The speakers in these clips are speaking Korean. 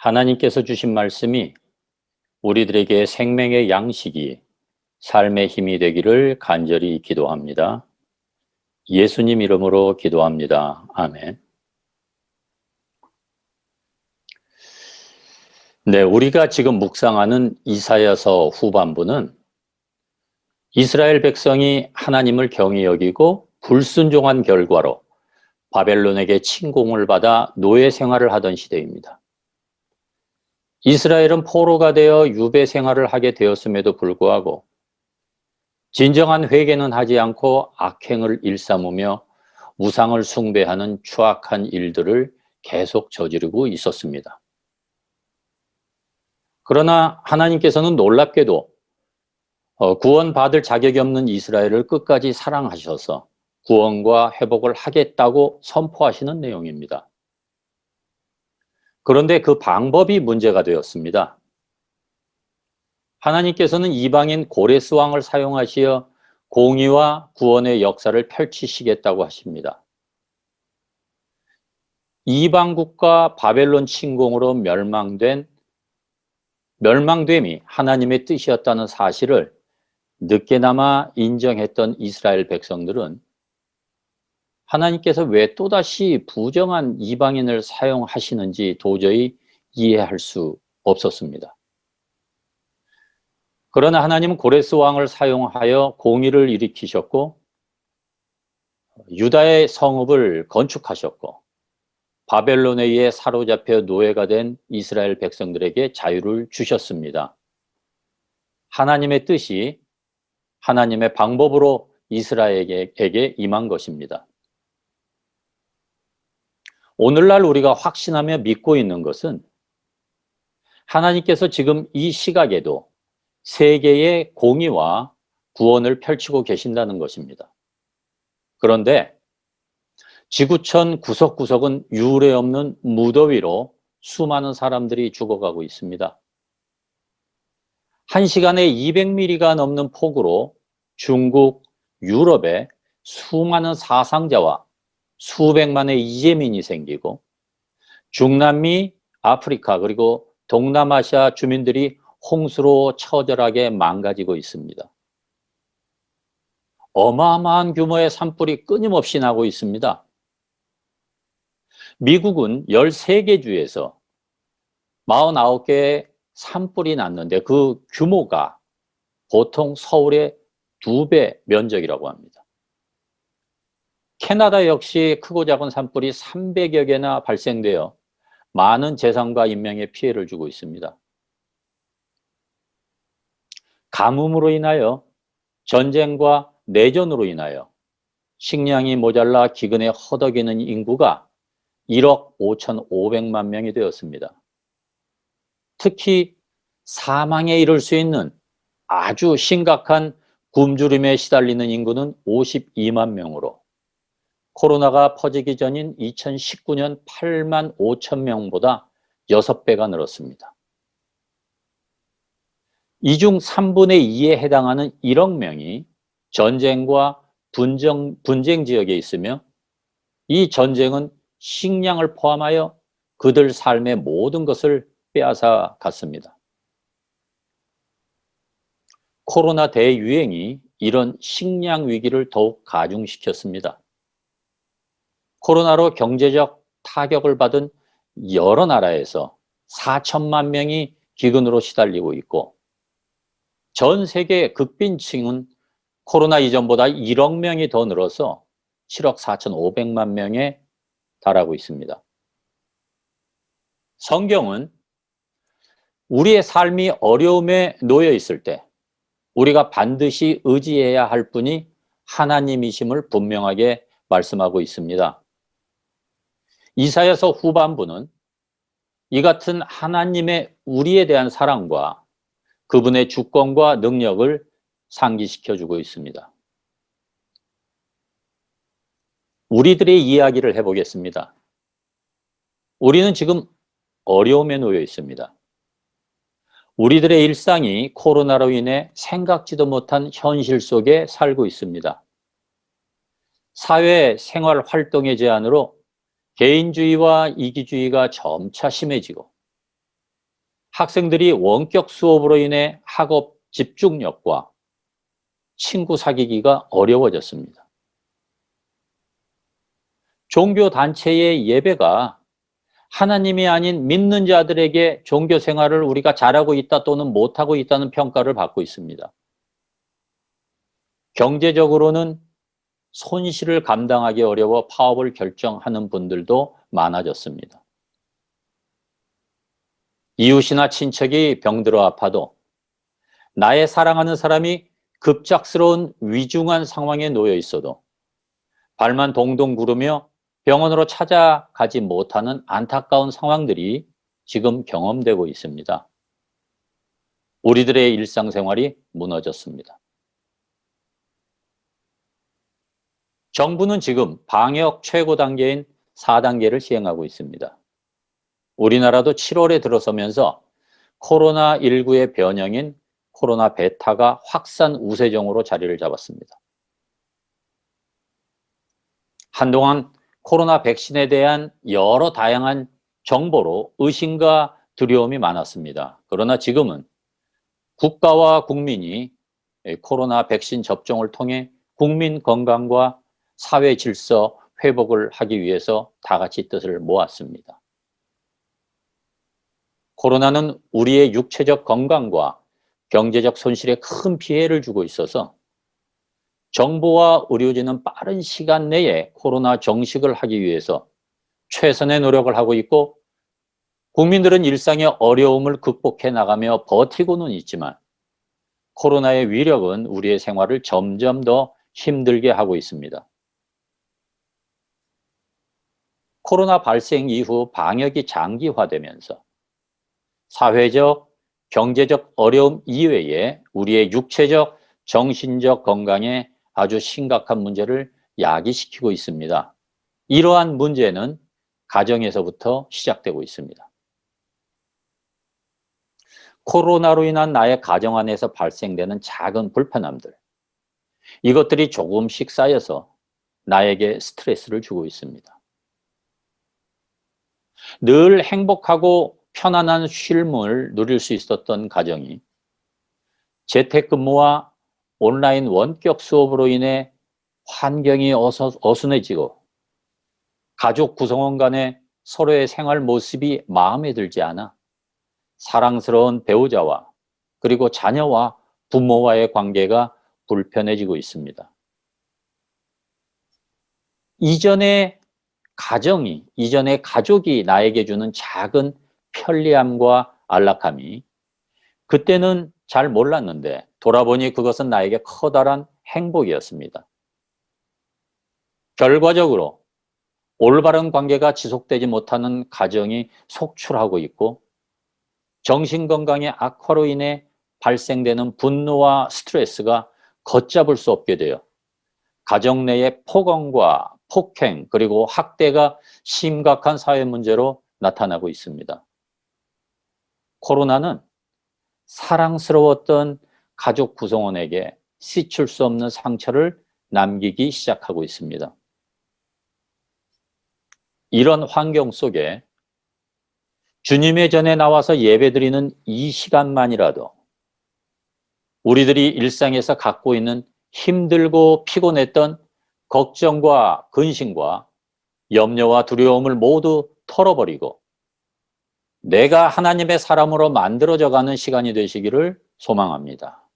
하나님께서 주신 말씀이 우리들에게 생명의 양식이 삶의 힘이 되기를 간절히 기도합니다. 예수님 이름으로 기도합니다. 아멘. 네, 우리가 지금 묵상하는 이사야서 후반부는 이스라엘 백성이 하나님을 경히 여기고 불순종한 결과로 바벨론에게 침공을 받아 노예 생활을 하던 시대입니다. 이스라엘은 포로가 되어 유배 생활을 하게 되었음에도 불구하고 진정한 회개는 하지 않고 악행을 일삼으며 우상을 숭배하는 추악한 일들을 계속 저지르고 있었습니다. 그러나 하나님께서는 놀랍게도 어, 구원받을 자격이 없는 이스라엘을 끝까지 사랑하셔서 구원과 회복을 하겠다고 선포하시는 내용입니다. 그런데 그 방법이 문제가 되었습니다. 하나님께서는 이방인 고레스 왕을 사용하시어 공의와 구원의 역사를 펼치시겠다고 하십니다. 이방국과 바벨론 침공으로 멸망된 멸망됨이 하나님의 뜻이었다는 사실을 늦게나마 인정했던 이스라엘 백성들은 하나님께서 왜 또다시 부정한 이방인을 사용하시는지 도저히 이해할 수 없었습니다. 그러나 하나님은 고레스 왕을 사용하여 공의를 일으키셨고 유다의 성읍을 건축하셨고 바벨론에 의해 사로잡혀 노예가 된 이스라엘 백성들에게 자유를 주셨습니다. 하나님의 뜻이 하나님의 방법으로 이스라엘에게 임한 것입니다. 오늘날 우리가 확신하며 믿고 있는 것은 하나님께서 지금 이 시각에도 세계의 공의와 구원을 펼치고 계신다는 것입니다. 그런데 지구촌 구석구석은 유례 없는 무더위로 수많은 사람들이 죽어가고 있습니다. 한 시간에 200mm가 넘는 폭우로 중국, 유럽에 수많은 사상자와 수백만의 이재민이 생기고 중남미, 아프리카 그리고 동남아시아 주민들이 홍수로 처절하게 망가지고 있습니다. 어마어마한 규모의 산불이 끊임없이 나고 있습니다. 미국은 13개 주에서 49개의 산불이 났는데 그 규모가 보통 서울의 두 배 면적이라고 합니다. 캐나다 역시 크고 작은 산불이 300여 개나 발생되어 많은 재산과 인명에 피해를 주고 있습니다. 가뭄으로 인하여 전쟁과 내전으로 인하여 식량이 모자라 기근에 허덕이는 인구가 1억 5천5백만 명이 되었습니다. 특히 사망에 이를 수 있는 아주 심각한 굶주림에 시달리는 인구는 52만 명으로 코로나가 퍼지기 전인 2019년 8만 5천 명보다 6배가 늘었습니다. 이 중 3분의 2에 해당하는 1억 명이 전쟁과 분쟁, 분쟁 지역에 있으며 이 전쟁은 식량을 포함하여 그들 삶의 모든 것을 빼앗아 갔습니다. 코로나 대유행이 이런 식량 위기를 더욱 가중시켰습니다. 코로나로 경제적 타격을 받은 여러 나라에서 4천만 명이 기근으로 시달리고 있고 전 세계 극빈층은 코로나 이전보다 1억 명이 더 늘어서 7억 4천5백만 명에 달하고 있습니다. 성경은 우리의 삶이 어려움에 놓여 있을 때 우리가 반드시 의지해야 할 분이 하나님이심을 분명하게 말씀하고 있습니다. 이사야서 후반부는 이 같은 하나님의 우리에 대한 사랑과 그분의 주권과 능력을 상기시켜 주고 있습니다. 우리들의 이야기를 해보겠습니다. 우리는 지금 어려움에 놓여 있습니다. 우리들의 일상이 코로나로 인해 생각지도 못한 현실 속에 살고 있습니다. 사회 생활 활동의 제한으로 개인주의와 이기주의가 점차 심해지고 학생들이 원격 수업으로 인해 학업 집중력과 친구 사귀기가 어려워졌습니다. 종교 단체의 예배가 하나님이 아닌 믿는 자들에게 종교 생활을 우리가 잘하고 있다 또는 못하고 있다는 평가를 받고 있습니다. 경제적으로는 손실을 감당하기 어려워 파업을 결정하는 분들도 많아졌습니다. 이웃이나 친척이 병들어 아파도 나의 사랑하는 사람이 급작스러운 위중한 상황에 놓여 있어도 발만 동동 구르며 병원으로 찾아가지 못하는 안타까운 상황들이 지금 경험되고 있습니다. 우리들의 일상생활이 무너졌습니다. 정부는 지금 방역 최고 단계인 4단계를 시행하고 있습니다. 우리나라도 7월에 들어서면서 코로나19의 변형인 코로나 베타가 확산 우세종으로 자리를 잡았습니다. 한동안 코로나 백신에 대한 여러 다양한 정보로 의심과 두려움이 많았습니다. 그러나 지금은 국가와 국민이 코로나 백신 접종을 통해 국민 건강과 사회 질서 회복을 하기 위해서 다 같이 뜻을 모았습니다. 코로나는 우리의 육체적 건강과 경제적 손실에 큰 피해를 주고 있어서 정부와 의료진은 빠른 시간 내에 코로나 정식을 하기 위해서 최선의 노력을 하고 있고 국민들은 일상의 어려움을 극복해 나가며 버티고는 있지만 코로나의 위력은 우리의 생활을 점점 더 힘들게 하고 있습니다. 코로나 발생 이후 방역이 장기화되면서 사회적, 경제적 어려움 이외에 우리의 육체적, 정신적 건강에 아주 심각한 문제를 야기시키고 있습니다. 이러한 문제는 가정에서부터 시작되고 있습니다. 코로나로 인한 나의 가정 안에서 발생되는 작은 불편함들. 이것들이 조금씩 쌓여서 나에게 스트레스를 주고 있습니다. 늘 행복하고 편안한 쉼을 누릴 수 있었던 가정이 재택근무와 온라인 원격 수업으로 인해 환경이 어순해지고 가족 구성원 간의 서로의 생활 모습이 마음에 들지 않아 사랑스러운 배우자와 그리고 자녀와 부모와의 관계가 불편해지고 있습니다. 이전에 가정이, 이전에 가족이 나에게 주는 작은 편리함과 안락함이 그때는 잘 몰랐는데 돌아보니 그것은 나에게 커다란 행복이었습니다. 결과적으로 올바른 관계가 지속되지 못하는 가정이 속출하고 있고 정신건강의 악화로 인해 발생되는 분노와 스트레스가 걷잡을 수 없게 되어 가정 내의 폭언과 폭행 그리고 학대가 심각한 사회 문제로 나타나고 있습니다. 코로나는 사랑스러웠던 가족 구성원에게 씻을 수 없는 상처를 남기기 시작하고 있습니다. 이런 환경 속에 주님의 전에 나와서 예배드리는 이 시간만이라도 우리들이 일상에서 갖고 있는 힘들고 피곤했던 걱정과 근심과 염려와 두려움을 모두 털어버리고 내가 하나님의 사람으로 만들어져 가는 시간이 되시기를 소망합니다.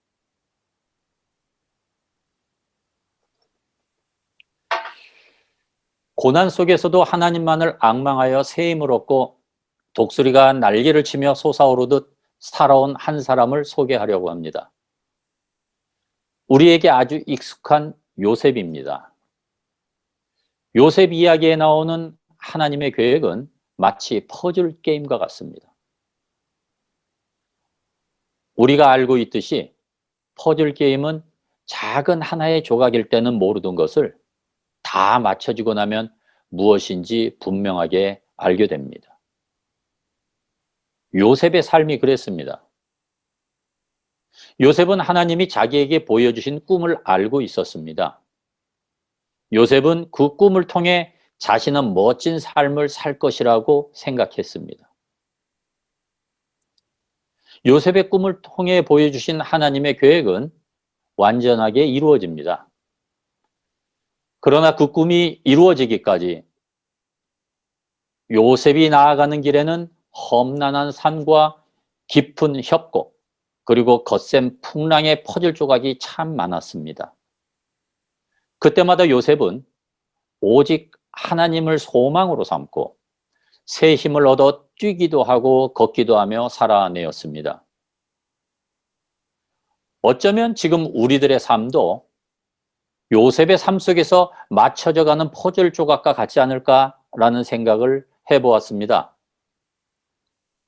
고난 속에서도 하나님만을 악망하여 새 힘을 얻고 독수리가 날개를 치며 솟아오르듯 살아온 한 사람을 소개하려고 합니다. 우리에게 아주 익숙한 요셉입니다. 요셉 이야기에 나오는 하나님의 계획은 마치 퍼즐 게임과 같습니다. 우리가 알고 있듯이 퍼즐 게임은 작은 하나의 조각일 때는 모르던 것을 다 맞춰지고 나면 무엇인지 분명하게 알게 됩니다. 요셉의 삶이 그랬습니다. 요셉은 하나님이 자기에게 보여주신 꿈을 알고 있었습니다. 요셉은 그 꿈을 통해 자신은 멋진 삶을 살 것이라고 생각했습니다. 요셉의 꿈을 통해 보여주신 하나님의 계획은 완전하게 이루어집니다. 그러나 그 꿈이 이루어지기까지 요셉이 나아가는 길에는 험난한 산과 깊은 협곡, 그리고 거센 풍랑의 퍼즐 조각이 참 많았습니다. 그때마다 요셉은 오직 하나님을 소망으로 삼고 새 힘을 얻어 뛰기도 하고 걷기도 하며 살아내었습니다. 어쩌면 지금 우리들의 삶도 요셉의 삶 속에서 맞춰져 가는 퍼즐 조각과 같지 않을까라는 생각을 해보았습니다.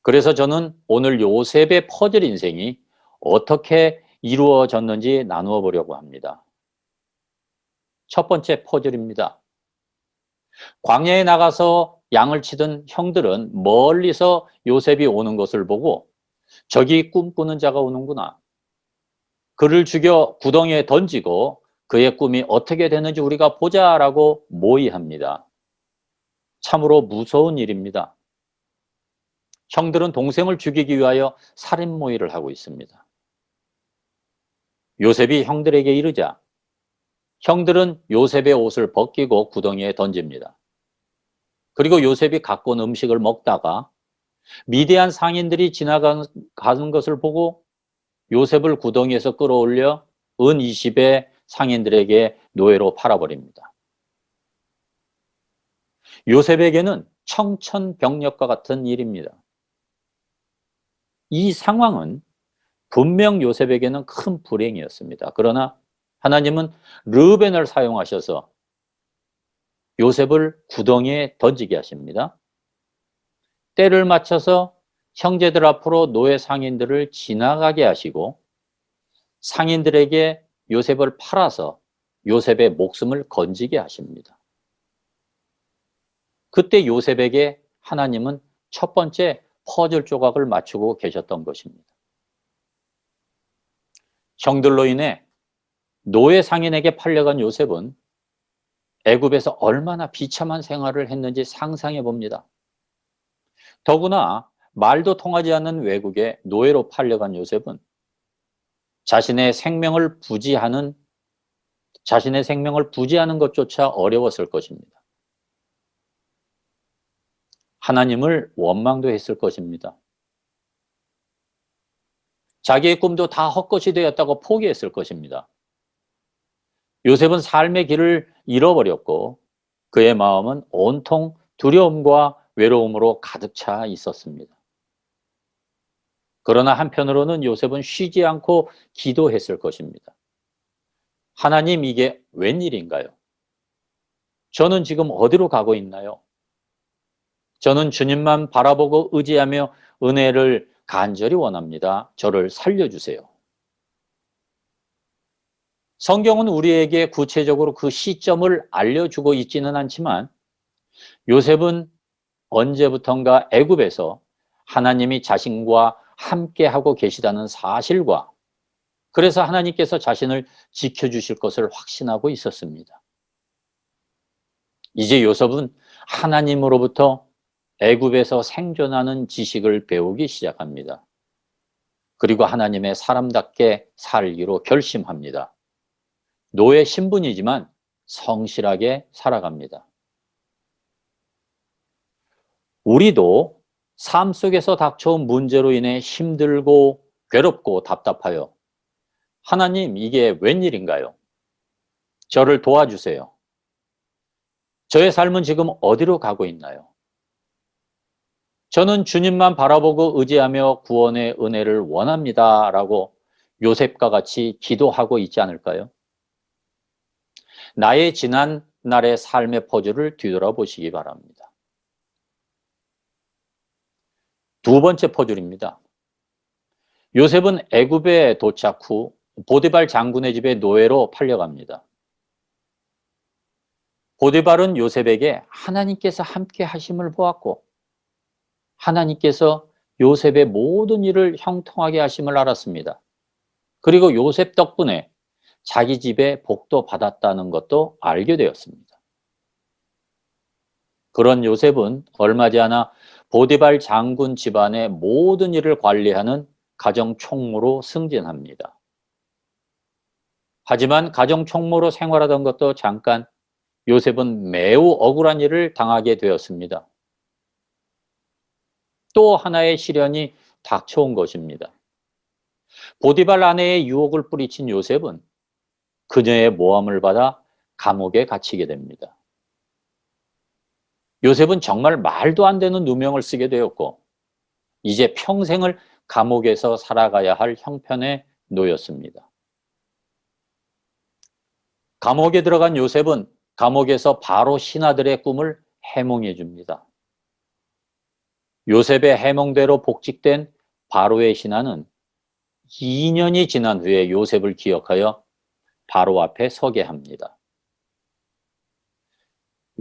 그래서 저는 오늘 요셉의 퍼즐 인생이 어떻게 이루어졌는지 나누어 보려고 합니다. 첫 번째 퍼즐입니다. 광야에 나가서 양을 치던 형들은 멀리서 요셉이 오는 것을 보고 저기 꿈꾸는 자가 오는구나. 그를 죽여 구덩이에 던지고 그의 꿈이 어떻게 되는지 우리가 보자라고 모의합니다. 참으로 무서운 일입니다. 형들은 동생을 죽이기 위하여 살인 모의를 하고 있습니다. 요셉이 형들에게 이르자 형들은 요셉의 옷을 벗기고 구덩이에 던집니다. 그리고 요셉이 갖고 온 음식을 먹다가 미대한 상인들이 지나가는 것을 보고 요셉을 구덩이에서 끌어올려 은 20의 상인들에게 노예로 팔아버립니다. 요셉에게는 청천벽력과 같은 일입니다. 이 상황은 분명 요셉에게는 큰 불행이었습니다. 그러나 하나님은 르벤을 사용하셔서 요셉을 구덩이에 던지게 하십니다. 때를 맞춰서 형제들 앞으로 노예 상인들을 지나가게 하시고 상인들에게 요셉을 팔아서 요셉의 목숨을 건지게 하십니다. 그때 요셉에게 하나님은 첫 번째 퍼즐 조각을 맞추고 계셨던 것입니다. 형들로 인해 노예 상인에게 팔려간 요셉은 애굽에서 얼마나 비참한 생활을 했는지 상상해 봅니다. 더구나 말도 통하지 않는 외국에 노예로 팔려간 요셉은 자신의 생명을 부지하는 자신의 생명을 부지하는 것조차 어려웠을 것입니다. 하나님을 원망도 했을 것입니다. 자기의 꿈도 다 헛것이 되었다고 포기했을 것입니다. 요셉은 삶의 길을 잃어버렸고 그의 마음은 온통 두려움과 외로움으로 가득 차 있었습니다. 그러나 한편으로는 요셉은 쉬지 않고 기도했을 것입니다. 하나님 이게 웬일인가요? 저는 지금 어디로 가고 있나요? 저는 주님만 바라보고 의지하며 은혜를 간절히 원합니다. 저를 살려주세요. 성경은 우리에게 구체적으로 그 시점을 알려주고 있지는 않지만 요셉은 언제부턴가 애굽에서 하나님이 자신과 함께하고 계시다는 사실과 그래서 하나님께서 자신을 지켜주실 것을 확신하고 있었습니다. 이제 요셉은 하나님으로부터 애굽에서 생존하는 지식을 배우기 시작합니다. 그리고 하나님의 사람답게 살기로 결심합니다. 노예 신분이지만 성실하게 살아갑니다. 우리도 삶 속에서 닥쳐온 문제로 인해 힘들고 괴롭고 답답하여 하나님 이게 웬일인가요? 저를 도와주세요. 저의 삶은 지금 어디로 가고 있나요? 저는 주님만 바라보고 의지하며 구원의 은혜를 원합니다. 라고 요셉과 같이 기도하고 있지 않을까요? 나의 지난 날의 삶의 포즈를 뒤돌아보시기 바랍니다. 두 번째 포즈입니다. 요셉은 애굽에 도착 후 보디발 장군의 집에 노예로 팔려갑니다. 보디발은 요셉에게 하나님께서 함께 하심을 보았고 하나님께서 요셉의 모든 일을 형통하게 하심을 알았습니다. 그리고 요셉 덕분에 자기 집에 복도 받았다는 것도 알게 되었습니다. 그런 요셉은 얼마 지 않아 보디발 장군 집안의 모든 일을 관리하는 가정 총무로 승진합니다. 하지만 가정 총무로 생활하던 것도 잠깐 요셉은 매우 억울한 일을 당하게 되었습니다. 또 하나의 시련이 닥쳐온 것입니다. 보디발 아내의 유혹을 뿌리친 요셉은 그녀의 모함을 받아 감옥에 갇히게 됩니다. 요셉은 정말 말도 안 되는 누명을 쓰게 되었고 이제 평생을 감옥에서 살아가야 할 형편에 놓였습니다. 감옥에 들어간 요셉은 감옥에서 바로 신하들의 꿈을 해몽해 줍니다. 요셉의 해몽대로 복직된 바로의 신하는 2년이 지난 후에 요셉을 기억하여 바로 앞에 서게 합니다.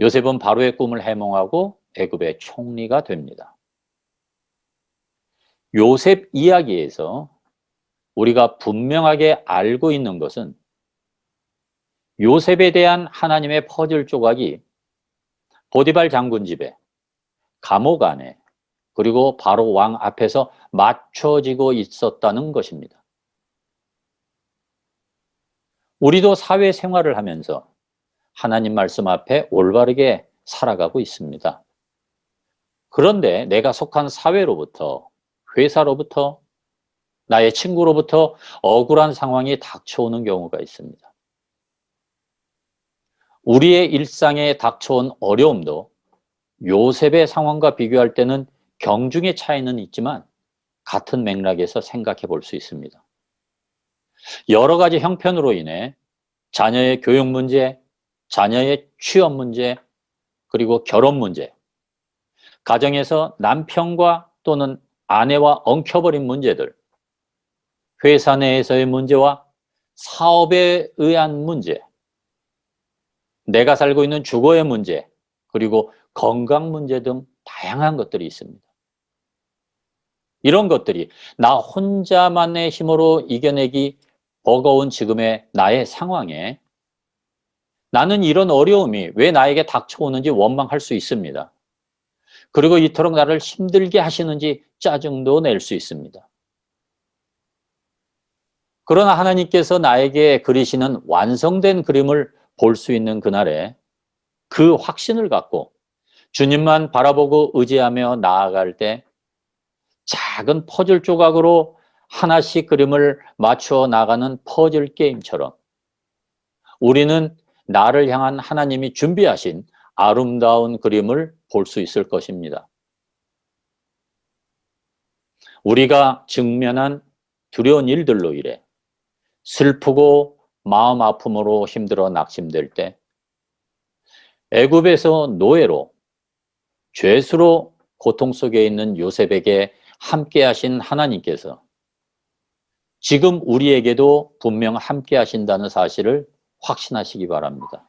요셉은 바로의 꿈을 해몽하고 애굽의 총리가 됩니다. 요셉 이야기에서 우리가 분명하게 알고 있는 것은 요셉에 대한 하나님의 퍼즐 조각이 보디발 장군 집에 감옥 안에 그리고 바로 왕 앞에서 맞춰지고 있었다는 것입니다. 우리도 사회 생활을 하면서 하나님 말씀 앞에 올바르게 살아가고 있습니다. 그런데 내가 속한 사회로부터, 회사로부터, 나의 친구로부터 억울한 상황이 닥쳐오는 경우가 있습니다. 우리의 일상에 닥쳐온 어려움도 요셉의 상황과 비교할 때는 경중의 차이는 있지만 같은 맥락에서 생각해 볼 수 있습니다. 여러 가지 형편으로 인해 자녀의 교육 문제, 자녀의 취업 문제, 그리고 결혼 문제, 가정에서 남편과 또는 아내와 엉켜버린 문제들, 회사 내에서의 문제와 사업에 의한 문제, 내가 살고 있는 주거의 문제, 그리고 건강 문제 등 다양한 것들이 있습니다. 이런 것들이 나 혼자만의 힘으로 이겨내기 버거운 지금의 나의 상황에 나는 이런 어려움이 왜 나에게 닥쳐오는지 원망할 수 있습니다. 그리고 이토록 나를 힘들게 하시는지 짜증도 낼 수 있습니다. 그러나 하나님께서 나에게 그리시는 완성된 그림을 볼 수 있는 그날에 그 확신을 갖고 주님만 바라보고 의지하며 나아갈 때 작은 퍼즐 조각으로 하나씩 그림을 맞추어 나가는 퍼즐 게임처럼 우리는 나를 향한 하나님이 준비하신 아름다운 그림을 볼 수 있을 것입니다. 우리가 직면한 두려운 일들로 인해 슬프고 마음 아픔으로 힘들어 낙심될 때 애굽에서 노예로 죄수로 고통 속에 있는 요셉에게 함께 하신 하나님께서 지금 우리에게도 분명 함께 하신다는 사실을 확신하시기 바랍니다.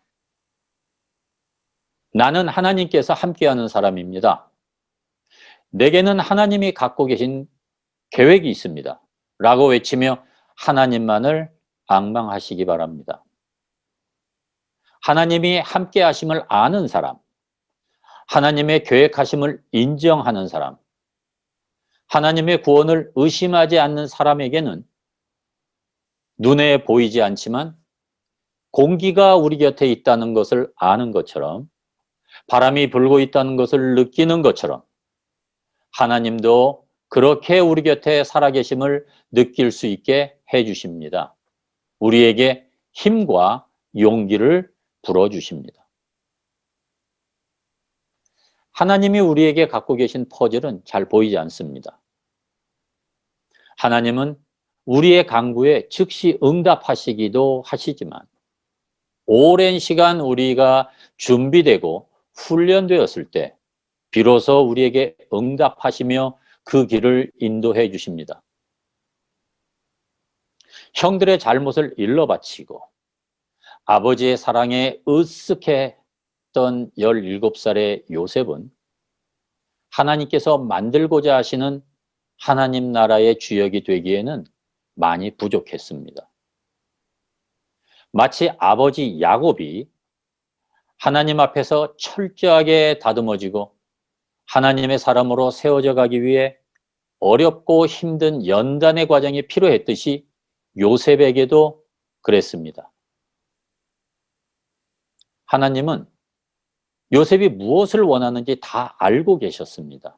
나는 하나님께서 함께하는 사람입니다. 내게는 하나님이 갖고 계신 계획이 있습니다. 라고 외치며 하나님만을 방망하시기 바랍니다. 하나님이 함께 하심을 아는 사람, 하나님의 계획하심을 인정하는 사람, 하나님의 구원을 의심하지 않는 사람에게는 눈에 보이지 않지만 공기가 우리 곁에 있다는 것을 아는 것처럼 바람이 불고 있다는 것을 느끼는 것처럼 하나님도 그렇게 우리 곁에 살아계심을 느낄 수 있게 해주십니다. 우리에게 힘과 용기를 불어주십니다. 하나님이 우리에게 갖고 계신 퍼즐은 잘 보이지 않습니다. 하나님은 우리의 강구에 즉시 응답하시기도 하시지만 오랜 시간 우리가 준비되고 훈련되었을 때 비로소 우리에게 응답하시며 그 길을 인도해 주십니다. 형들의 잘못을 일러 바치고 아버지의 사랑에 으쓱해 있던 17살의 요셉은 하나님께서 만들고자 하시는 하나님 나라의 주역이 되기에는 많이 부족했습니다. 마치 아버지 야곱이 하나님 앞에서 철저하게 다듬어지고 하나님의 사람으로 세워져 가기 위해 어렵고 힘든 연단의 과정이 필요했듯이 요셉에게도 그랬습니다. 하나님은 요셉이 무엇을 원하는지 다 알고 계셨습니다.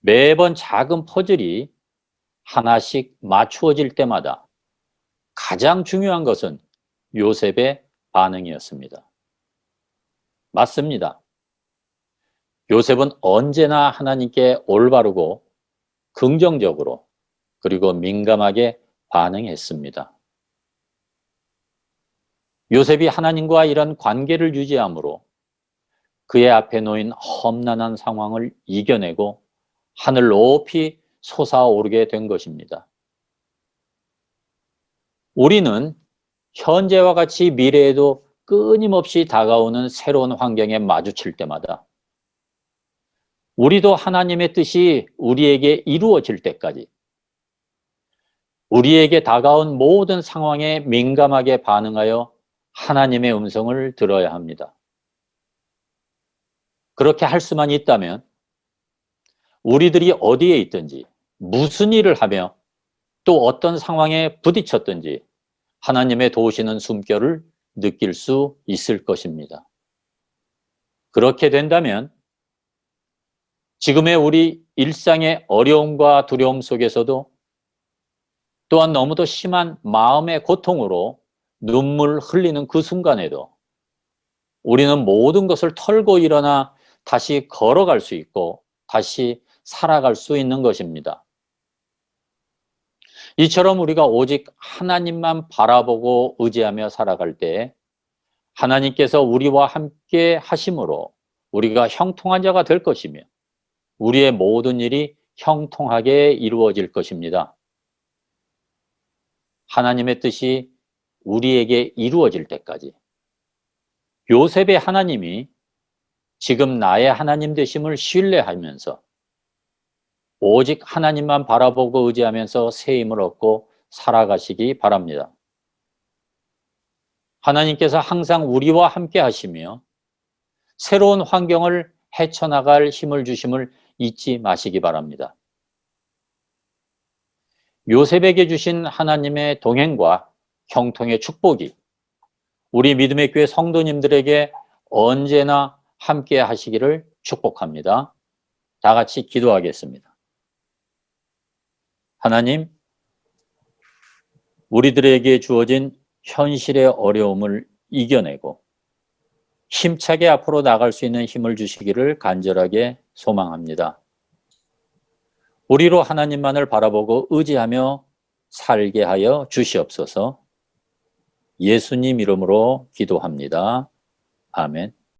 매번 작은 퍼즐이 하나씩 맞추어질 때마다 가장 중요한 것은 요셉의 반응이었습니다. 맞습니다. 요셉은 언제나 하나님께 올바르고 긍정적으로 그리고 민감하게 반응했습니다. 요셉이 하나님과 이런 관계를 유지함으로 그의 앞에 놓인 험난한 상황을 이겨내고 하늘 높이 솟아오르게 된 것입니다. 우리는 현재와 같이 미래에도 끊임없이 다가오는 새로운 환경에 마주칠 때마다 우리도 하나님의 뜻이 우리에게 이루어질 때까지 우리에게 다가온 모든 상황에 민감하게 반응하여 하나님의 음성을 들어야 합니다. 그렇게 할 수만 있다면 우리들이 어디에 있든지 무슨 일을 하며 또 어떤 상황에 부딪혔든지 하나님의 도우시는 숨결을 느낄 수 있을 것입니다. 그렇게 된다면 지금의 우리 일상의 어려움과 두려움 속에서도 또한 너무도 심한 마음의 고통으로 눈물 흘리는 그 순간에도 우리는 모든 것을 털고 일어나 다시 걸어갈 수 있고 다시 살아갈 수 있는 것입니다. 이처럼 우리가 오직 하나님만 바라보고 의지하며 살아갈 때 하나님께서 우리와 함께 하심으로 우리가 형통한 자가 될 것이며 우리의 모든 일이 형통하게 이루어질 것입니다. 하나님의 뜻이 우리에게 이루어질 때까지 요셉의 하나님이 지금 나의 하나님 되심을 신뢰하면서 오직 하나님만 바라보고 의지하면서 새 힘을 얻고 살아가시기 바랍니다. 하나님께서 항상 우리와 함께 하시며 새로운 환경을 헤쳐나갈 힘을 주심을 잊지 마시기 바랍니다. 요셉에게 주신 하나님의 동행과 형통의 축복이 우리 믿음의 교회 성도님들에게 언제나 함께 하시기를 축복합니다. 다 같이 기도하겠습니다. 하나님, 우리들에게 주어진 현실의 어려움을 이겨내고 힘차게 앞으로 나갈 수 있는 힘을 주시기를 간절하게 소망합니다. 우리로 하나님만을 바라보고 의지하며 살게 하여 주시옵소서 예수님 이름으로 기도합니다. 아멘.